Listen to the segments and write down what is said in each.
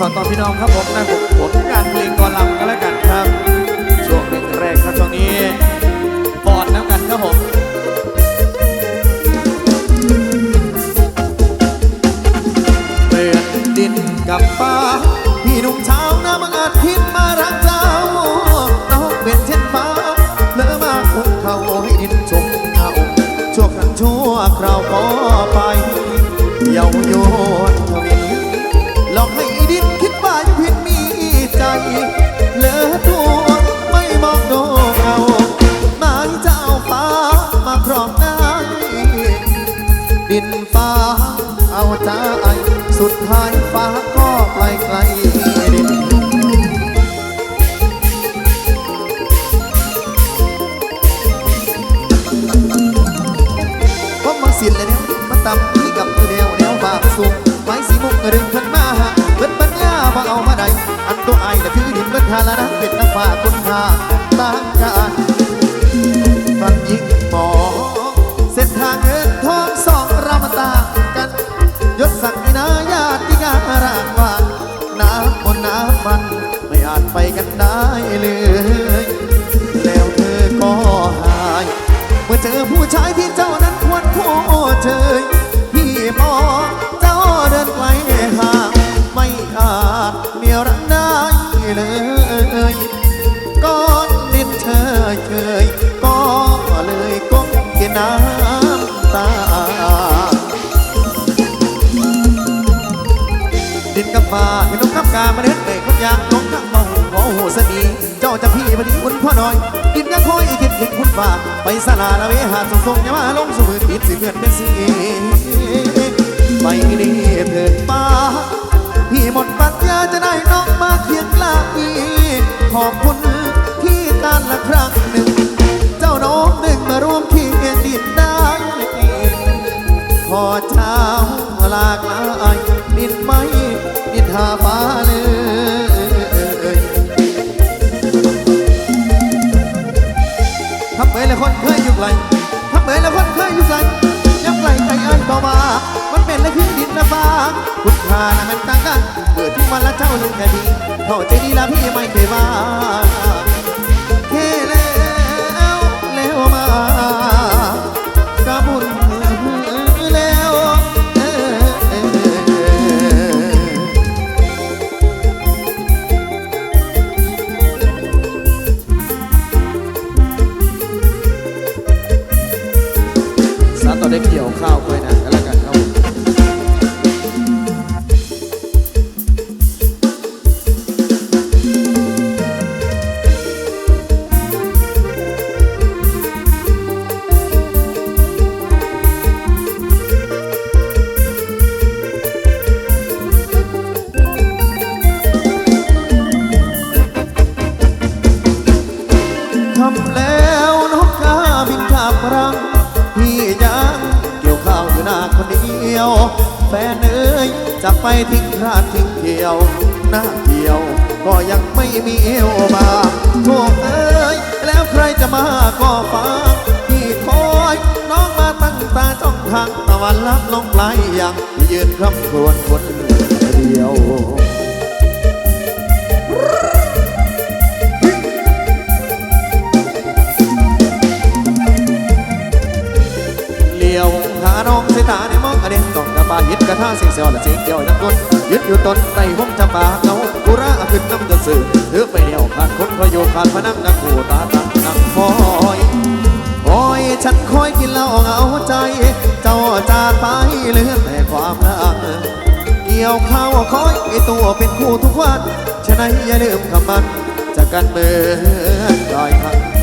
ฝากตอนพี่น้องครับผมนะผมผลงานเพลงกอลำกันแล้วกันครับ ช่วงหนึ่งแรกครับช่วงนี้ปอดน้ำกันครับผม สุดท้ายฟ้าก็ไกลไกลดินผมาสินเลยเนี่ยมาตำที่กับตัวเดียวแนวบาปสูงไม้สีมุกกระดึงขึ้นมาเบิดปัญญาบ่เอามาได้อันตัวไอ้น่ะคือดินเบิดทาละนะเป็นนักฟ้าคุณค่าต่างกันฟังยิ่ง เลย แล้วเธอก็หายเมื่อเจอผู้ชายที่เจ้านั้นควรโคเชยพี่มองเจ้าเดินไกลห่างไม่อาจเมียรักได้เลยก้อนดินเชยเชยก็เลยก้มกินน้ำตาดินกับฟ้าเห็นนกกับกามาเด็ดเด็กคนยางลงทั้องขอโหสนีเจ้าจะพี่พอดีคุณพ่อหน่อยดินยังคอยคิดถึงคุณฟ้าไปสลาละเวหาสงส่งอย่ามาลงสู่มือปิดสิเพื่อนเป็นสีไปดีเถิดป้าพี่หมดปัญญาจะได้น้องมาเคียงกลาอีขอบคุณที่การละครั้งหนึ่ง เจ้าน้องดึงมาร่วมเคียงดินได้พอเช้าหลากลายดินไม่ดินหาฟ้าเลย ทำเอ๋ยละคนเคยอยู่ไกลทำเอ๋ยละคนเคยอยู่ไกลยังไกลใจอันต่อมา มันเป็นเลยคือดินละฟ้าคุณค่านะมันต่างกันเกิดที่วันละเจ้าหนึ่งแค่ดีเข้าใจดีละพี่ไม่เคยว่า ยว แฟนเอ้ยจะไปทิ้งราดทิ้งเที่ยว หน้าเที่ยว ก็ยังไม่มีเอวบางโทษเอ้ยแล้วใครจะมาก็ฟังพี่คอยน้องมาตั้งตาจ้องทางตะวันลับลงไกลยังยืนคร่ำครวญคนเดียวเลี้ยวหาน้องใส่ตาในมองอ เด่นต้องกระบาหิดกระท่าเสียงเสียวและเสียงเกี่ยวยังกดยึดอยู่ตนในห้องจำปาเงากุระขึ้นน้ำจะสื่อถือไปเดียวขาดคนพยโยขาดพนังนักขู่ตาตั้งนังคอยคอยฉันคอยกินเหล้าเหงาใจ เจ้าจากไปเหลือแต่ความรักเกี่ยวข้าวคอยไอตัวเป็นคู่ทุกวันฉะนั้นอย่าลืมคำมันจากกันเมื่อดอยพัง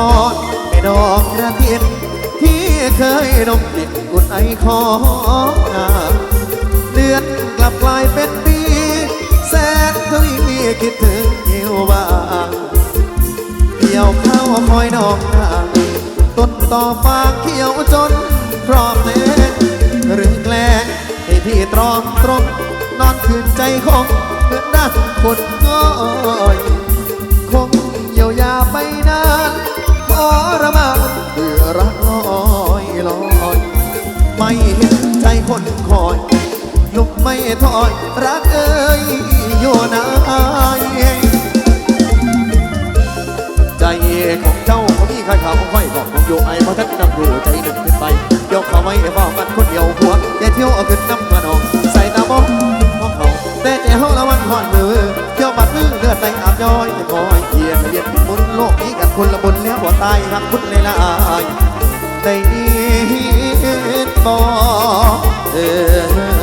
อดไม่ดอกกระเทียนที่เคยดมกลิ่นกุนไอของนาเดือนกลับกลายเป็นปี แสนทวีคิดถึงเกี่ยวบางเกี่ยวข้าวคอยดอกนางต้นต่อฟางเขียวจนพร้อมเล็กหรือแกล้งให้พี่ตรอมตรมนอนคืนใจคงเหมือนดังคนง่อย คงเยียวยาไป เคือรักลอยลอย ไม่เห็นใจคนคอยลุกไม่ถอย รักเอ้ยโยนายใจของเจ้าเขามีใครเขาวของค่อยบอกของโยไอเพราะท่านกำรูใจหนึ่งขึ้นไปยกเขาไว้เฝ้ามันคนเดียวหัวแต่เที่ยวเอาขึ้นน้ำกระนอง ใส่ตามองมองเขาแต่ใจเห้องละวันหอนมือเที่ยวบัดมือเลือดไหลอาบย้อยคอยเยียนเยียนมุนโลกนี้ คนละบนเนื้อหัวตายรักคุณเลยละอายได้ยินบอกเออ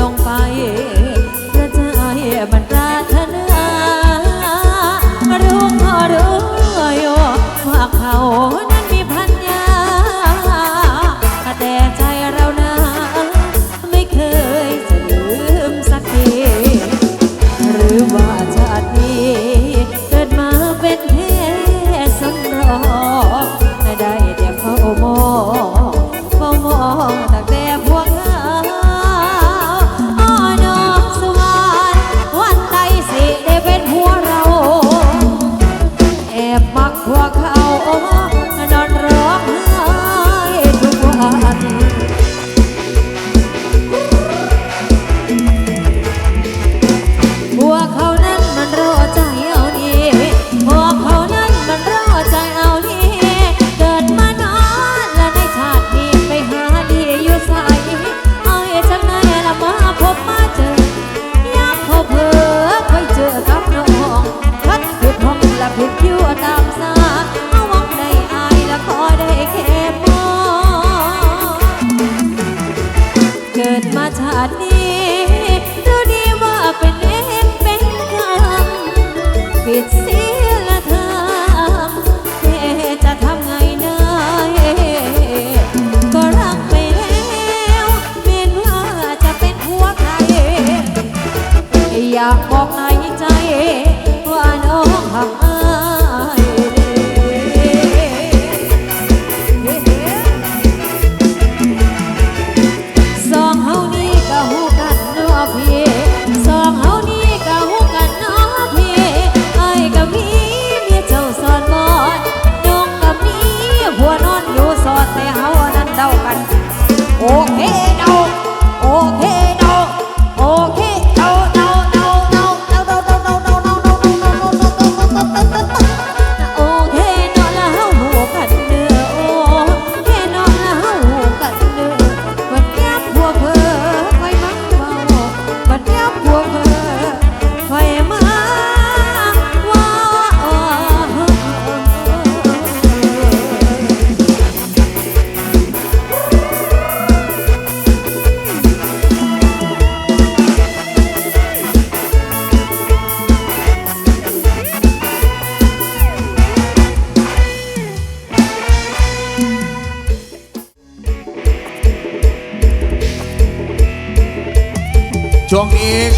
ลงไป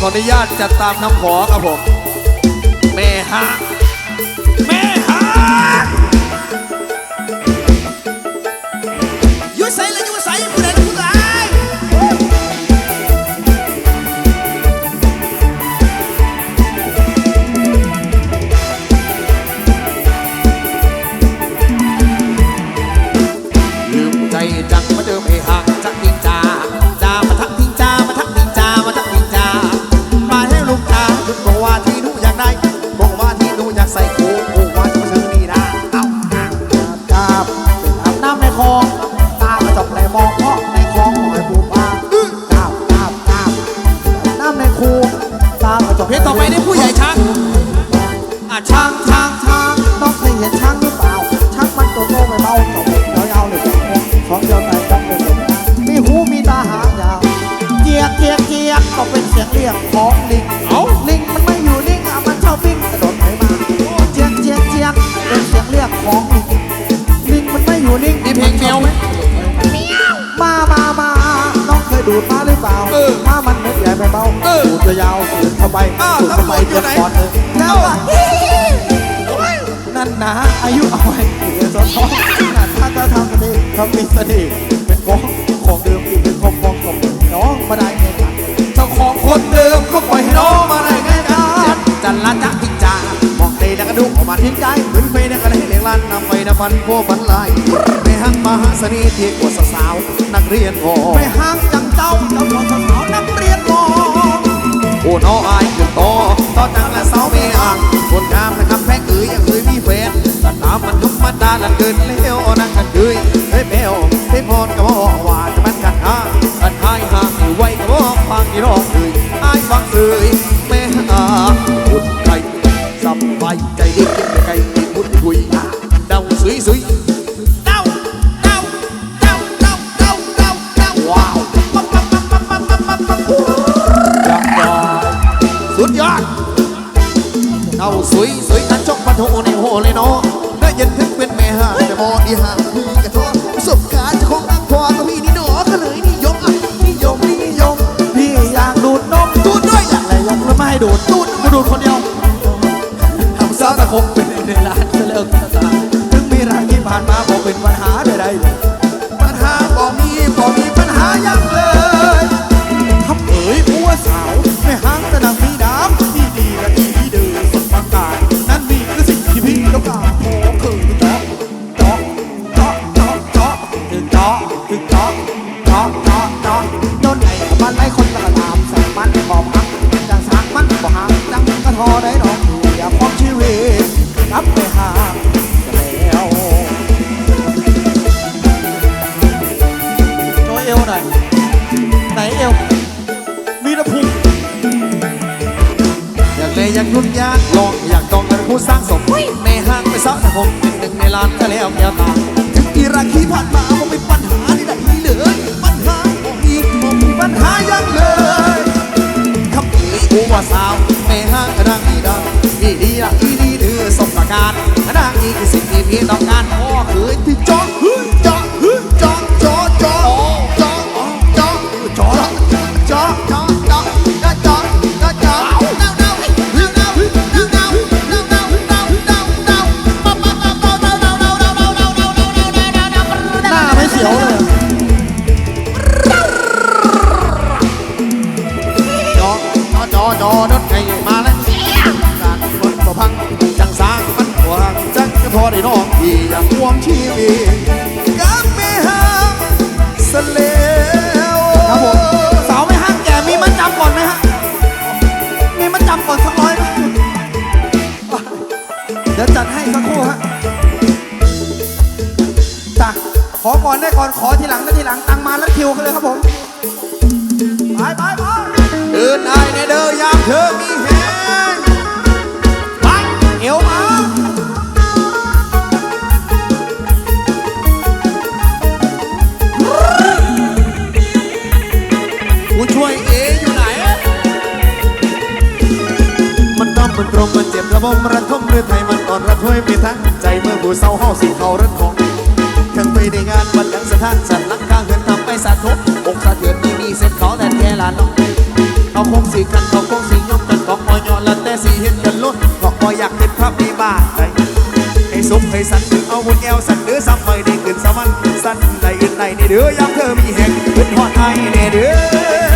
ออนุญาตจัดตามคำขอครับผม แม่ฮะ แม่ฮะ ได้ไงเจ้าของคนเดิมก็ปล่อยให้น้องมาได้ไงกันจันละจักพิจามองเนักดูออกมาทิ้งใจเหมือนไฟนักเลงเลี้ยงลันนำไปนัำมันพวกบันไลไปห้างมหาเสนีที่กว่าสาวนักเรียนหอไปห้างจังเจ้าเจ้าของสาวนักเรียนหอโอ้น้องอายขึ้นโตตอจังละสาวไม่อ่างคนงามนะครับแพ้เอ๋ยยังเคยมีแฟนแต่ตามมันธรกมาดาลันเกินเลี้ยวนั่งกันเอ้ยเฮ้ยแมวเฮ้ยพรกับพ่ ฟังพี่น้องเอ่ยอายฟังเอ่ยแม่หาหุ่นไก่สบายใจดีกินไก่กินหุ่นคุยเดาสุยสุยเดาเดาเดาเดาเดาเดาเดาว้าวปั๊บปั๊บปั๊บปั๊บปั๊บปั๊บปั๊บปั๊บสุดยอดเดาสุยสุยกันจกปะโถในโหเลยเนาะได้ยินถึงเป็นแม่หาแต่มอดีหา คบไปในร้านซะแล้ว ไหนเอวมีแต่พุงอยากเลยอยากยุ่งยากลองอยากต้องกันผู้สร้างสมแม่ห้างไปซักแต่ผมเป็นหนึ่งในล้านก็แล้วแก้วตาถึงอีรักที่ผ่านมาบ่มีปัญหาใดๆเลยปัญหาบ่มีบ่มีปัญหายังเลยคำเอ่ยผู้ว่าสาวแม่ห้างนางอีดังอีดีละอีดีเดือสมประการนางอีคือสิ่งที่พี่ต้องการพ่อเคยที่จอจ ได้น้องพี่อยากห่วงชีวิตกับแม่ห้างสะเลวครับผมสาวไม่ห้างแก่มีมันจำก่อนไหมฮะมีมันจำก่อนสักร้อยไหมเดี๋ยวจัดให้สักครู่ฮะจ้ะขอก่อนได้ก่อนขอทีหลังได้ทีหลังตังมาแล้วคิวกันเลยครับผมไปไปไปเดินได้ในเด้อยามเธอมีแห มันต้อมมันเจ็บระบมระทมหรือไทยมันอ่อนระทวยไปทั้งใจเมื่อผู้เศร้าเฮาสีเขารันของทั้งไปในงานวันยังสถานสัตว์ลังกางเหินทำไปสาธุอกสะเทือนไม่มีเส้นเขาแต่แค่ลาน้องเขาคงสีกันเขาคงสียอมกันกองมอยอแล้วแต่สีเห็นกันล้นบอกบ่อยากเห็นภาพนี้บ้านใดให้สุขให้สันถึงเอาบุญแอวสันเดือซ้ำไปได้ขึ้นสวรรค์สันใดอื่นใดในเดือยามเธอมีแห่งขึ้นหอดไอ้ในเดือ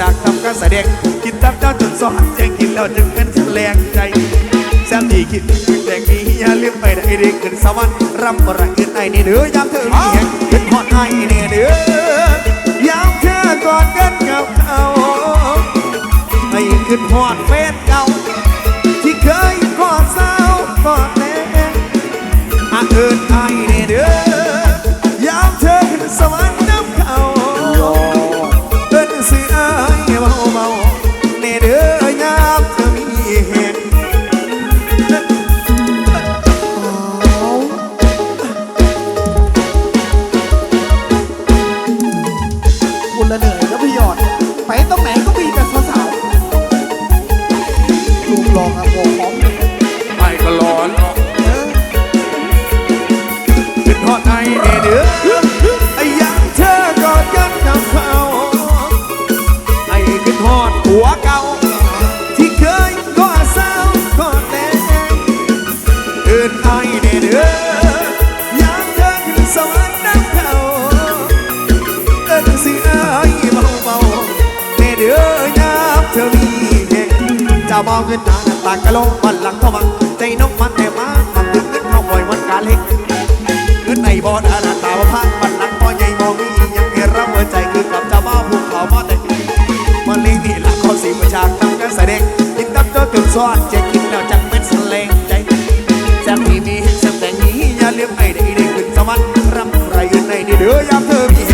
ละเขากทำการแสดงกินตับเจ้าจนสอนแจงกินแล้วจึงเป็นแรงใจแซมดีคิดถึงแดงนี้อย่าลืมไปได้เด็กขึ้นสวรรค์รำประเกินไอ้นี่เด้อยามเธอมีแหงขึ้นฮอดไอ้นี่เด้อยามเธอกอดกันกับเขาให้ขึ้นฮอดเฟนเก่าที่เคยกอดเศร้ากอดแน่อาเอินไอ้นี่เด้อยามเธอขึ้นสวรรค์ ลงบันหลังเข้ามาใจน้องมันแต่มามันถึงเงินเข้าบ่อยมันกาเล็กขึ้นในบอดอนาตาวพังบันหลังพ่อใหญ่มองมียังเห็นรับหัวใจคือกับจะมาผูกเขามาแต่มันลีที่หลังข้อสีประชากรรกันแสดงยินดับเจ้าตื่นซ้อนใจกินแล้วจังเป็นสเลงใจแซมมีมีแซมแต่งนี้อย่าลืมไอ้ได้ได้ขึ้นสวรรค์รำไรเงินในนี่เด้อยามเธอมี